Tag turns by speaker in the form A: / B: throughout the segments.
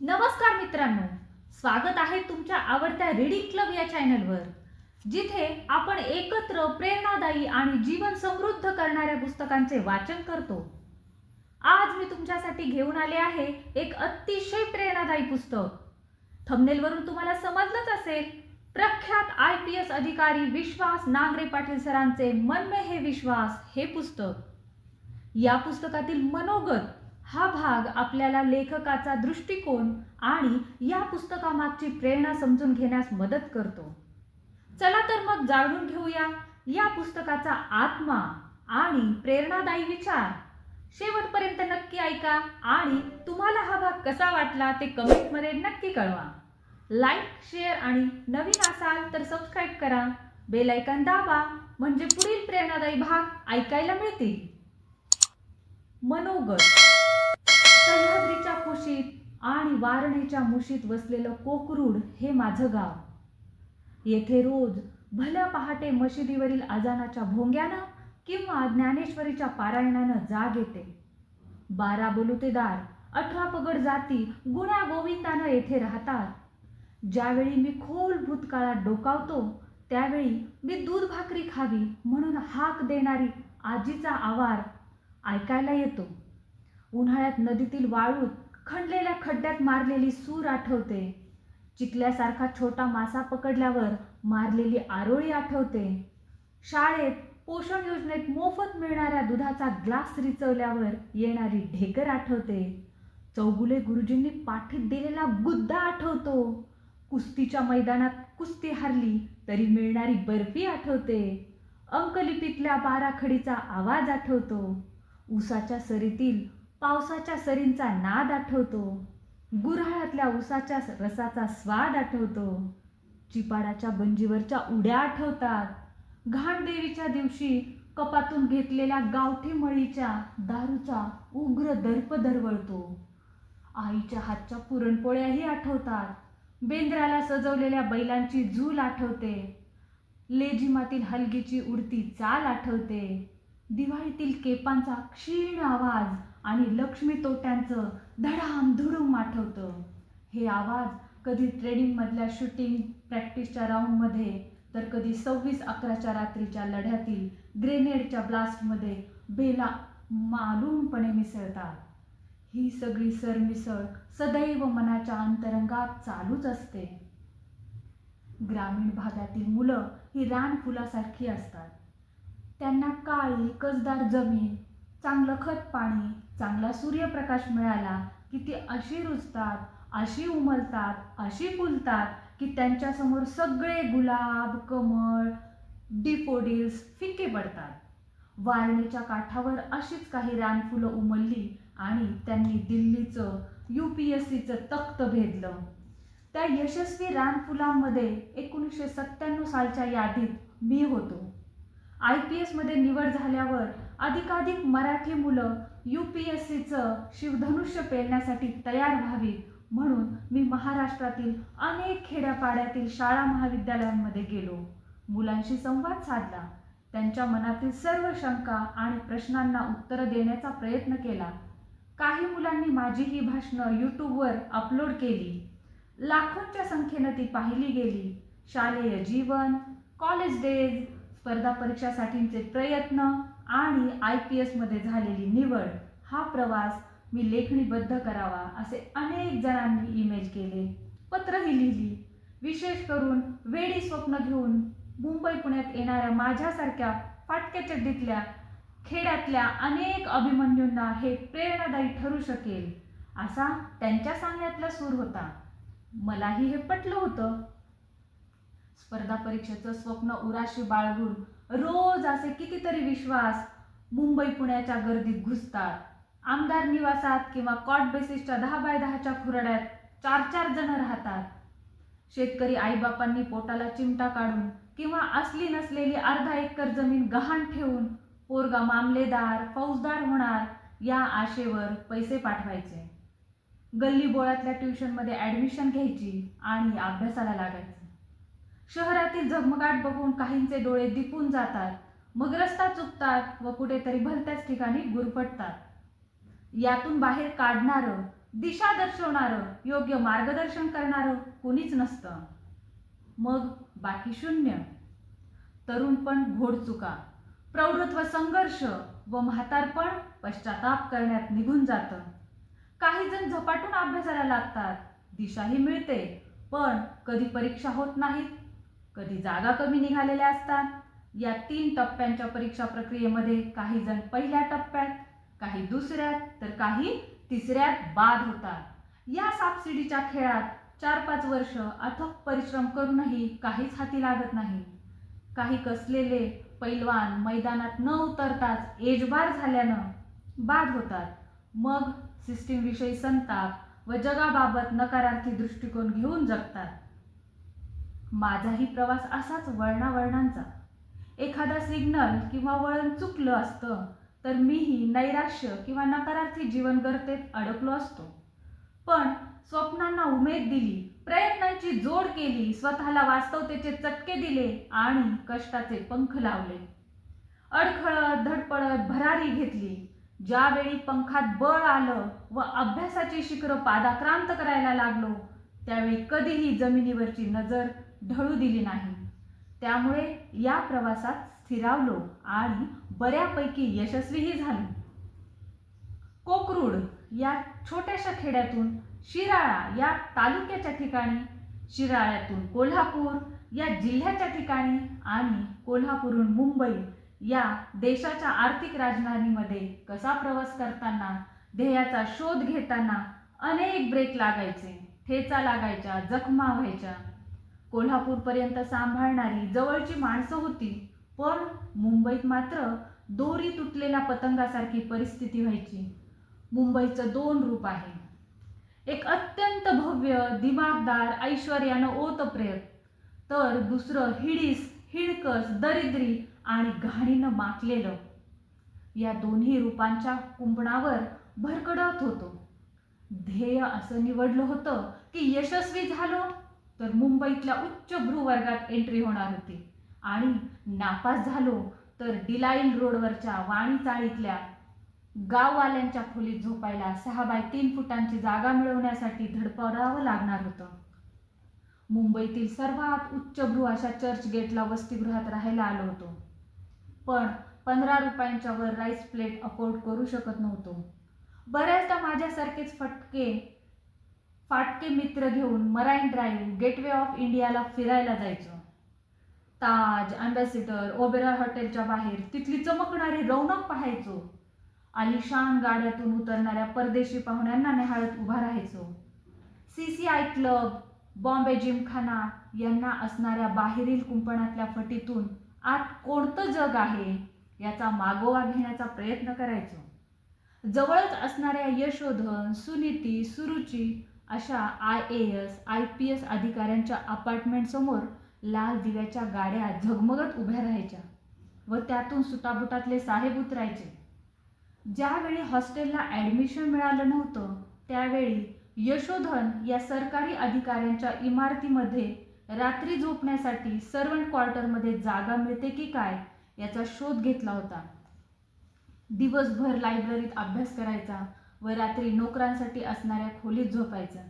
A: नमस्कार मित्रांनो. स्वागत आहे तुमच्या आवडत्या रीडिंग क्लब या चॅनलवर जिथे आपण एकत्र प्रेरणादायी आणि जीवन समृद्ध करणाऱ्या पुस्तकांचे वाचन करतो. आज मी तुमच्यासाठी घेऊन आले आहे एक अतिशय प्रेरणादायी पुस्तक. थंबनेलवरून तुम्हाला समजलंच असेल प्रख्यात आय पी एस अधिकारी विश्वास नांगरे पाटील सरांचे मन में हे विश्वास हे पुस्तक. या पुस्तकातील मनोगत हा भाग आपल्याला लेखकाचा दृष्टिकोन आणि या पुस्तकामागची प्रेरणा समजून घेण्यास मदत करतो. चला तर मग जाणून घेऊया या पुस्तकाचा आत्मा आणि प्रेरणादायी विचार. शेवटपर्यंत नक्की ऐका आणि तुम्हाला हा भाग कसा वाटला ते कमेंटमध्ये नक्की कळवा. लाईक शेअर आणि नवीन असाल तर सबस्क्राईब करा. बेल ऐकन दाबा म्हणजे पुढील प्रेरणादायी भाग ऐकायला मिळतील. मनोगत. सह्याद्रीच्या कुशीत आणि वारणेच्या मुशीत वसलेलं कोकरूड हे माझं गाव. येथे रोज भल्या पहाटे मशिदीवरील अजानाच्या भोंग्यानं किंवा ज्ञानेश्वरीच्या पारायणानं जाग येते. बारा बलुतेदार अठरा पगड जाती गुण्या गोविंदानं येथे राहतात. ज्यावेळी मी खोल भूतकाळात डोकावतो त्यावेळी मी दूध भाकरी खावी म्हणून हाक देणारी आजीचा आवार ऐकायला येतो. उन्हाळ्यात नदीतील वाळूत खणलेल्या खड्ड्यात मारलेली सूर आठवते. चिखल्यासारखा छोटा मासा पकडल्यावर मारलेली आरोळी आठवते. शाळेत पोषण योजनेत मोफत मिळणाऱ्या दुधाचा ग्लास रिचवल्यावर येणारी ढेकर आठवते. चौगुले गुरुजींनी पाठीत दिलेला गुद्दा आठवतो. कुस्तीच्या मैदानात कुस्ती हारली तरी मिळणारी बर्फी आठवते. अंकलिपीतल्या बाराखडीचा आवाज आठवतो. उसाच्या सरीतील पावसाच्या सरींचा नाद आठवतो. गुऱ्हाळातल्या उसाच्या रसाचा स्वाद आठवतो. चिपाडाच्या बंजीवरच्या उड्या आठवतात. घाणदेवीच्या दिवशी कपातून घेतलेल्या गावठी मळीच्या दारूचा उग्र दर्प दरवळतो. आईच्या हातच्या पुरणपोळ्याही आठवतात. बेंद्राला सजवलेल्या बैलांची झूल आठवते. लेझिमातील हलगीची उडती चाल आठवते. दिवाळीतील केपांचा क्षीण आवाज आणि लक्ष्मी तोट्यांचं धडाम धुडूम आठवतं. हे आवाज कधी ट्रेनिंगमधल्या शूटिंग प्रॅक्टिसच्या राऊंडमध्ये तर कधी सव्वीस अकराच्या रात्रीच्या लढ्यातील ग्रेनेडच्या ब्लास्टमध्ये बेला मालूमपणे मिसळतात. ही सगळी सरमिसळ सदैव मनाच्या अंतरंगात चालूच असते. ग्रामीण भागातील मुलं ही रानफुलासारखी असतात. त्यांना काळी कसदार जमीन चांगलं खत पाणी चांगला सूर्यप्रकाश मिळाला की ती अशी रुजतात अशी उमलतात अशी फुलतात की त्यांच्यासमोर सगळे गुलाब कमळ डिफोडिल्स फिके पडतात. वारणीच्या काठावर अशीच काही रानफुलं उमलली आणि त्यांनी दिल्लीचं यू पी एस सीचं तख्त भेदलं. त्या यशस्वी रानफुलांमध्ये एकोणीसशे सत्त्याण्णव सालच्या यादीत मी होतो. आय पी एसमध्ये निवड झाल्यावर अधिकाधिक मराठी मुलं यू पी एस सीचं शिवधनुष्य पेरण्यासाठी तयार व्हावी म्हणून मी महाराष्ट्रातील अनेक खेड्यापाड्यातील शाळा महाविद्यालयांमध्ये गेलो. मुलांशी संवाद साधला. त्यांच्या मनातील सर्व शंका आणि प्रश्नांना उत्तरं देण्याचा प्रयत्न केला. काही मुलांनी माझी ही भाषणं यूट्यूबवर अपलोड केली. लाखोंच्या संख्येनं ती पाहिली गेली. शालेय जीवन कॉलेज डेज स्पर्धा परीक्षासाठीचे प्रयत्न आणि आय पी एसमध्ये झालेली निवड हा प्रवास मी लेखणीबद्ध करावा असे अनेक जणांनी ईमेल केले. पत्रही लिहिली. विशेष करून वेळी स्वप्न घेऊन मुंबई पुण्यात येणाऱ्या माझ्यासारख्या फाटक्या चड्डीतल्या खेड्यातल्या अनेक अभिमन्यूंना हे प्रेरणादायी ठरू शकेल असा त्यांच्या सांगण्यातला सूर होता. मलाही हे पटलं होतं. स्पर्धा परीक्षेचं स्वप्न उराशी बाळगून रोज असे कितीतरी विश्वास मुंबई पुण्याच्या गर्दीत घुसतात. आमदार निवासात किंवा कॉट बेसिसच्या दहा बाय दहाच्या खुरड्यात चार चार जण राहतात. शेतकरी आईबापांनी पोटाला चिमटा काढून किंवा असली नसलेली अर्धा एकर जमीन गहाण ठेवून पोरगा मामलेदार फौजदार होणार या आशेवर पैसे पाठवायचे. गल्ली बोळातल्या ट्युशनमध्ये ॲडमिशन घ्यायची आणि अभ्यासाला लागायचं. शहरातील झगमगाट बघून काहींचे डोळे दिपून जातात मग रस्ता चुकतात व कुठेतरी भलत्याच ठिकाणी गुरफटतात. यातून बाहेर काढणारं दिशा दर्शवणारं योग्य मार्गदर्शन करणारं कोणीच नसतं. मग बाकी शून्य. तरुणपण घोडचुका प्रौढत्व संघर्ष व म्हातारपण पश्चाताप करण्यात निघून जातं. काही जण झपाटून अभ्यासाला लागतात. दिशाही मिळते पण कधी परीक्षा होत नाहीत कधी जागा कमी निघालेल्या असतात. या तीन टप्प्यांच्या परीक्षा प्रक्रियेमध्ये काही जण पहिल्या टप्प्यात काही दुसऱ्यात तर काही तिसऱ्यात बाद होतात. या सापसिडीच्या खेळात चार पाच वर्ष अथक परिश्रम करूनही काहीच हाती लागत नाही. काही कसलेले पैलवान मैदानात न उतरताच एजबार झाल्यानं बाद होतात. मग सिस्टीमविषयी संताप व जगाबाबत नकारार्थी दृष्टिकोन घेऊन जगतात. माझाही प्रवास असाच वळणावळणांचा. एखादा सिग्नल किंवा वळण चुकलं असतं तर मीही नैराश्य किंवा नकारार्थी जीवन गर्तेत अडकलो असतो. पण स्वप्नांना उमेद दिली प्रयत्नांची जोड केली स्वतःला वास्तवतेचे चटके दिले आणि कष्टाचे पंख लावले. अडखळत धडपडत भरारी घेतली. ज्यावेळी पंखात बळ आलं व अभ्यासाची शिखरं पादाक्रांत करायला लागलो त्यावेळी कधीही जमिनीवरची नजर ढळू दिली नाही. त्यामुळे या प्रवासात स्थिरावलो आणि बऱ्यापैकी यशस्वीही झालो. कोकरूड या छोट्याशा खेड्यातून शिराळा या तालुक्याच्या ठिकाणी शिराळ्यातून कोल्हापूर या जिल्ह्याच्या ठिकाणी आणि कोल्हापूरहून मुंबई या देशाच्या आर्थिक राजधानीमध्ये कसा प्रवास करताना ध्येयाचा शोध घेताना अनेक ब्रेक लागायचे ठेचा लागायच्या जखमा व्हायच्या. कोल्हापूरपर्यंत सांभाळणारी जवळची माणसं होती पण मुंबईत मात्र दोरी तुटलेल्या पतंगासारखी परिस्थिती व्हायची. मुंबईचं दोन रूप आहे. एक अत्यंत भव्य दिमागदार ऐश्वर्यानं ओतप्रेत तर दुसरं हिडीस हिडकस दरिद्री आणि घाणीनं माकलेलं. या दोन्ही रूपांच्या कुंपणावर भरकडत होतो. ध्येय असं निवडलं होतं की यशस्वी झालो. तर मुंबईतल्या उच्च भ्रूवर्गात एंट्री होणार होती. आणि नापास झालो तर डिलाईल रोडवरच्या वाणी चाळीतल्या गाववाल्यांच्या खोलीत झोपायला सहा बाय तीन फुटांची जागा मिळवण्यासाठी धडपडावं लागणार होतं. मुंबईतील सर्वात उच्चभ्रू अशा चर्च गेटला वसतिगृहात राहायला आलो होतो. पण पंधरा रुपयांच्या वर राईस प्लेट अफोर्ड करू शकत नव्हतो. बऱ्याचदा माझ्यासारखेच फटके फाटके मित्र घेऊन मराईन ड्राईव्ह गेटवे ऑफ इंडियाला फिरायला जायचो. ताज अँबॅसिडर ओबेरा हॉटेलच्या बाहेर तिथली चमकणारी रौनक पाहायचो. आलिशान गाड्यातून उतरणाऱ्या परदेशी पाहुण्यांना निहाळत उभा राहायचो. C C I club Bombay Gymkhana यांना असणाऱ्या बाहेरील कुंपणातल्या फटीतून आत कोणतं जग आहे याचा मागोवा घेण्याचा प्रयत्न करायचो. जवळच असणाऱ्या यशोधन सुनीती सुरुची अशा I A S I P S अधिकाऱ्यांच्या अपार्टमेंटसमोर लाल दिव्याच्या गाड्या झगमगत उभ्या राहायच्या व त्यातून सुटाबुटातले साहेब उतरायचे. ज्यावेळी हॉस्टेलला ॲडमिशन मिळालं नव्हतं त्यावेळी यशोधन या सरकारी अधिकाऱ्यांच्या इमारतीमध्ये रात्री झोपण्यासाठी सर्वंट क्वार्टरमध्ये जागा मिळते की काय याचा शोध घेतला होता. दिवसभर लायब्ररीत अभ्यास करायचा व रात्री नोकरांसाठी असणाऱ्या खोलीत झोपायचं.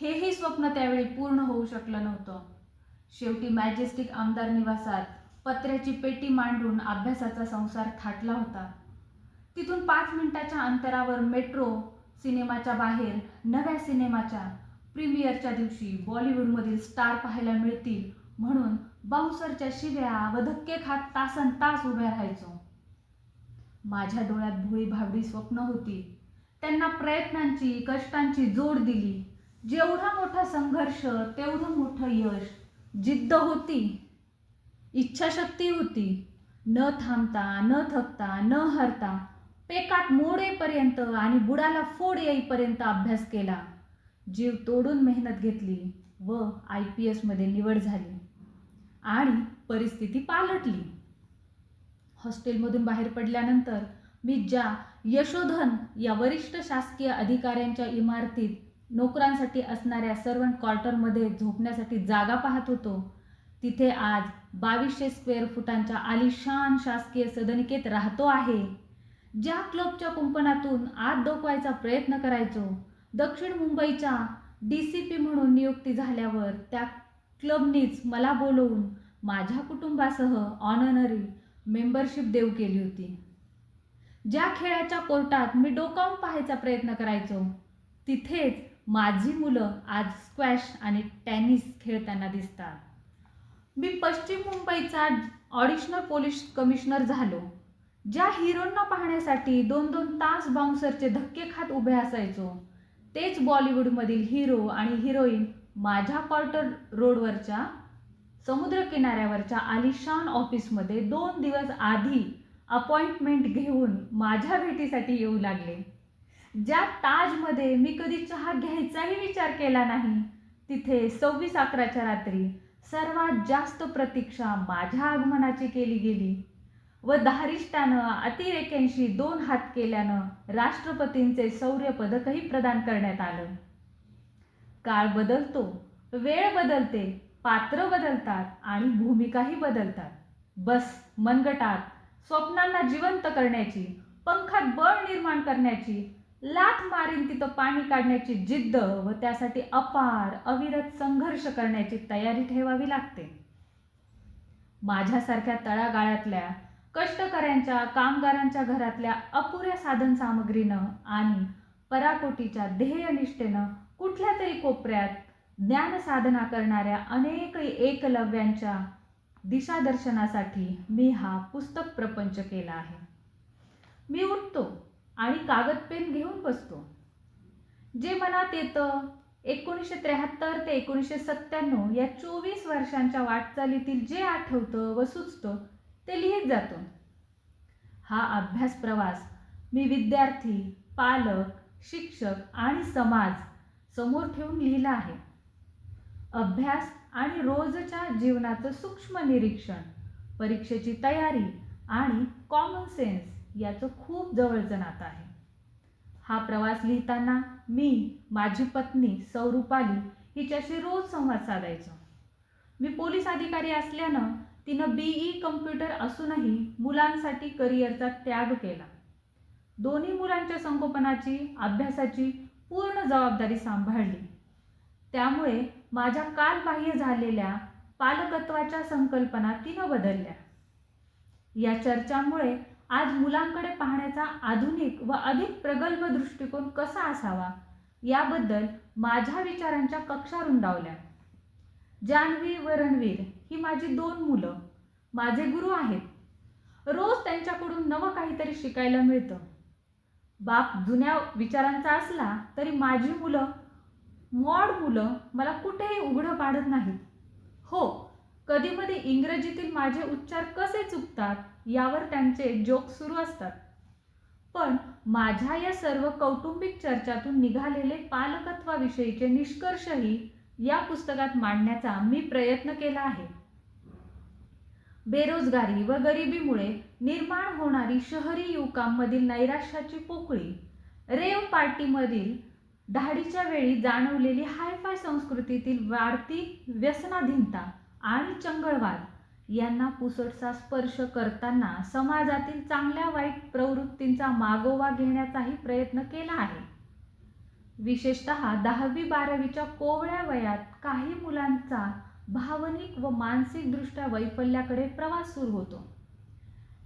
A: हेही स्वप्न त्यावेळी पूर्ण होऊ शकलं नव्हतं. शेवटी मॅजेस्टिक आमदार निवासात पत्र्याची पेटी मांडून अभ्यासाचा संसार थाटला होता. तिथून पाच मिनिटाच्या अंतरावर मेट्रो सिनेमाच्या बाहेर नव्या सिनेमाच्या प्रीमियरच्या दिवशी बॉलिवूडमधील स्टार पाहायला मिळतील म्हणून बाउसरच्या शिव्या व धक्के खात तासन तास उभ्या राहायचो. माझ्या डोळ्यात भोळी भावडी स्वप्न होती. त्यांना प्रयत्नांची कष्टांची जोड दिली. जेवढा मोठा संघर्ष तेवढं मोठं यश. जिद्द होती. इच्छाशक्ती होती. न थांबता न थकता न हरता पेकाट मोडेपर्यंत आणि बुडाला फोड येईपर्यंत अभ्यास केला. जीव तोडून मेहनत घेतली व आय पी एसमध्ये निवड झाली. आणि परिस्थिती पालटली. हॉस्टेलमधून बाहेर पडल्यानंतर मी ज्या यशोधन या वरिष्ठ शासकीय अधिकाऱ्यांच्या इमारतीत नोकरांसाठी असणाऱ्या सर्वंट क्वार्टरमध्ये झोपण्यासाठी जागा पाहत होतो. तिथे आज बावीसशे स्क्वेअर फुटांच्या आलिशान शासकीय सदनिकेत राहतो आहे. ज्या क्लबच्या कुंपणातून आत डोकवायचा प्रयत्न करायचो दक्षिण मुंबईच्या डी सी पी म्हणून नियुक्ती झाल्यावर त्या क्लबनीच मला बोलवून माझ्या कुटुंबासह ऑननरी मेंबरशिप देऊ केली होती. ज्या खेळाच्या कोर्टात मी डोकावून पाहायचा प्रयत्न करायचो तिथेच माझी मुलं आज स्क्वॅश आणि टेनिस खेळताना दिसतात. मी पश्चिम मुंबईचा ऑडिशनल पोलीस कमिशनर झालो ज्या हिरोंना पाहण्यासाठी दोन दोन तास बाउन्सरचे धक्के खात उभे असायचो. तेच बॉलिवूडमधील हिरो आणि हिरोईन माझ्या क्वार्टर रोडवरच्या समुद्रकिनाऱ्यावरच्या आलिशान ऑफिसमध्ये दोन दिवस आधी अपॉइंटमेंट घेऊन माझ्या भेटीसाठी येऊ लागले. ज्या ताजमध्ये मी कधी चहा घ्यायचाही विचार केला नाही तिथे सव्वीस अकराच्या रात्री सर्वात जास्त प्रतीक्षा माझ्या आगमनाची केली गेली व धारिष्टानं अतिरेक्यांशी दोन हात केल्यानं राष्ट्रपतींचे शौर्य पदकही प्रदान करण्यात आलं. काळ बदलतो वेळ बदलते पात्र बदलतात आणि भूमिकाही बदलतात. बस मनगटात स्वप्नांना जिवंत करण्याची पंखात बळ निर्माण करण्याची लाथ मारीन तिथं पाणी काढण्याची जिद्द व त्यासाठी अपार अविरत संघर्ष करण्याची तयारी ठेवावी लागते. माझ्यासारख्या तळागाळातल्या कष्टकऱ्यांच्या कामगारांच्या घरातल्या अपुऱ्या साधन सामग्रीनं आणि पराकोटीच्या ध्येयनिष्ठेनं कुठल्या तरी कोपऱ्यात ज्ञानसाधना करणाऱ्या अनेक एकलव्यांच्या दिशादर्शनासाठी मी हा पुस्तक प्रपंच केला आहे. मी उठतो आणि कागद पेन घेऊन बसतो. जे मनात येतं एकोणीसशे त्र्याहत्तर ते एकोणीसशे सत्त्याण्णव या चोवीस वर्षांच्या वाटचालीतील जे आठवतं व सुचतं ते लिहित जातो. हा अभ्यास प्रवास मी विद्यार्थी पालक शिक्षक आणि समाज समोर ठेवून लिहिला आहे. अभ्यास आणि रोजच्या जीवनाचं सूक्ष्म निरीक्षण परीक्षेची तयारी आणि कॉमन सेन्स याचं खूप जवळचं नातं आहे. हा प्रवास लिहिताना मी माझी पत्नी सौरूपाली हिच्याशी रोज संवाद साधायचो. मी पोलीस अधिकारी असल्यानं तिनं बी ई कम्प्युटर असूनही मुलांसाठी करिअरचा त्याग केला. दोन्ही मुलांच्या संगोपनाची अभ्यासाची पूर्ण जबाबदारी सांभाळली. त्यामुळे माझ्या कालबाह्य झालेल्या पालकत्वाच्या संकल्पना तिनं बदलल्या. या चर्चांमुळे आज मुलांकडे पाहण्याचा आधुनिक व अधिक प्रगल्भ दृष्टिकोन कसा असावा याबद्दल माझ्या विचारांच्या कक्षा रुंदावल्या. जान्हवी व रणवीर ही माझी दोन मुलं माझे गुरु आहेत. रोज त्यांच्याकडून नवं काहीतरी शिकायला मिळतं. बाप जुन्या विचारांचा असला तरी माझी मुलं मॉड मुलं मला कुठेही उघडं पाडत नाहीत. हो कधीमध्ये इंग्रजीतील माझे उच्चार कसे चुकतात यावर त्यांचे जोक सुरू असतात. पण माझ्या या सर्व कौटुंबिक चर्चातून निघालेले पालकत्वाविषयीचे निष्कर्षही या पुस्तकात मांडण्याचा मी प्रयत्न केला आहे. बेरोजगारी व गरिबीमुळे निर्माण होणारी शहरी युवकांमधील नैराश्याची पोकळी रेव पार्टीमधील दहाडीच्या वेळी जाणवलेली हायफाय संस्कृतीतील वाढती व्यसनाधीनता आणि चंगळवाद यांना पुसटचा स्पर्श करताना समाजातील चांगल्या वाईट प्रवृत्तींचा मागोवा घेण्याचाही प्रयत्न केला आहे. विशेषत दहावी बारावीच्या कोवळ्या वयात काही मुलांचा भावनिक व मानसिकदृष्ट्या वैफल्याकडे प्रवास सुरू होतो.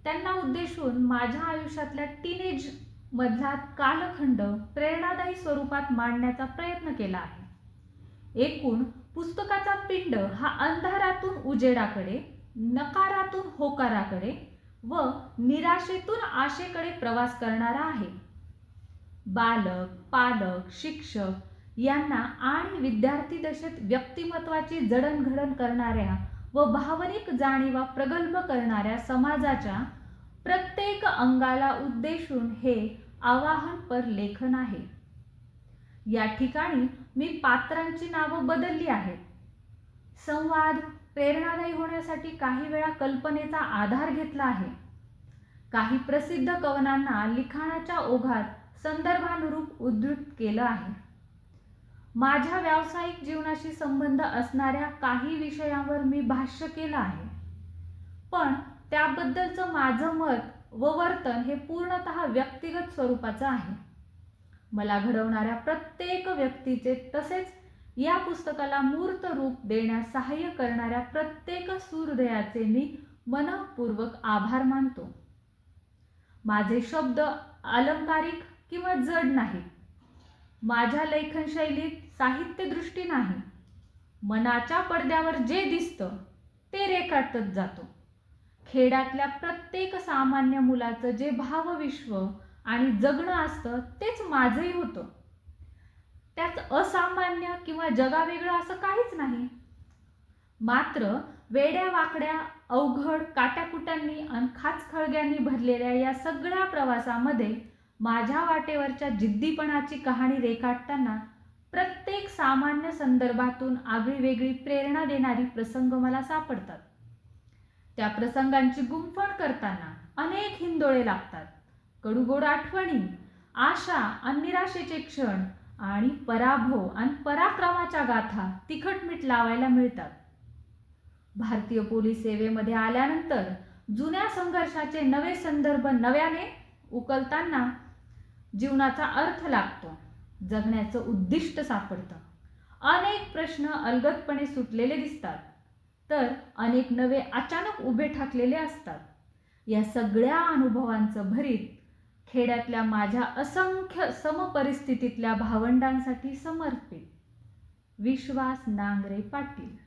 A: त्यांना उद्देशून माझ्या आयुष्यातल्या टीनेज मधला कालखंड प्रेरणादायी स्वरूपात मांडण्याचा प्रयत्न केला आहे. एकूण पुस्तकाचा पिंड हा अंधारातून उजेडाकडे नकारातून होकाराकडे व निराशेतून आशेकडे प्रवास करणारा आहे. बालक पालक शिक्षक यांना आणि विद्यार्थी दशेत व्यक्तिमत्वाची जडणघडण करणाऱ्या व भावनिक जाणीवा प्रगल्भ करणाऱ्या समाजाच्या प्रत्येक अंगाला उद्देशून हे आवाहनपर लेखन आहे. या ठिकाणी मी पात्रांची नावं बदलली आहेत. संवाद प्रेरणादायी होण्यासाठी काही वेळा कल्पनेचा आधार घेतला आहे. काही प्रसिद्ध कवनांना लिखाणाच्या ओघात संदर्भानुरूप उद्धृत केलं आहे. माझ्या व्यावसायिक जीवनाशी संबंध असणाऱ्या काही विषयांवर मी भाष्य केलं आहे. पण त्याबद्दलचं माझं मत व वर्तन हे पूर्णत व्यक्तिगत स्वरूपाचं आहे. मला घडवणाऱ्या प्रत्येक व्यक्तीचे तसेच या पुस्तकाला मूर्त रूप देण्यास सहाय्य करणाऱ्या प्रत्येक सूरदयाचे मी मनपूर्वक आभार मानतो. माझे शब्द अलंकारिक किंवा जड नाही माझ्या लेखनशैलीत साहित्यदृष्टी नाही. मनाच्या पडद्यावर जे दिसतं ते रेखाटत जातो. खेड्यातल्या प्रत्येक सामान्य मुलाचं जे भावविश्व आणि जगणं असतं तेच माझंही होतं. त्यात असामान्य किंवा जगावेगळं असं काहीच नाही. मात्र वेड्या वाकड्या अवघड काट्याकुट्यांनी आणि खाचखळग्यांनी भरलेल्या या सगळ्या प्रवासामध्ये माझ्या वाटेवरच्या जिद्दीपणाची कहाणी रेखाटताना प्रत्येक सामान्य संदर्भातून आगळी वेगळी प्रेरणा देणारी प्रसंग मला सापडतात. त्या प्रसंगांची गुंफण करताना अनेक हिंदोळे लागतात. कडूगोड आठवणी आशा आणि निराशेचे क्षण आणि पराभव आणि पराक्रमाच्या गाथा तिखट मीठ लावायला मिळतात. भारतीय पोलीस सेवेमध्ये आल्यानंतर जुन्या संघर्षाचे नवे संदर्भ नव्याने उकलताना जीवनाचा अर्थ लागतो. जगण्याचं उद्दिष्ट सापडतं. अनेक प्रश्न अलगदपणे सुटलेले दिसतात. तर अनेक नवे अचानक उभे ठाकलेले असतात. या सगळ्या अनुभवांचं भरीत खेड्यातल्या माझ्या असंख्य समपरिस्थितीतल्या भावंडांसाठी समर्पित विश्वास नांगरे पाटील.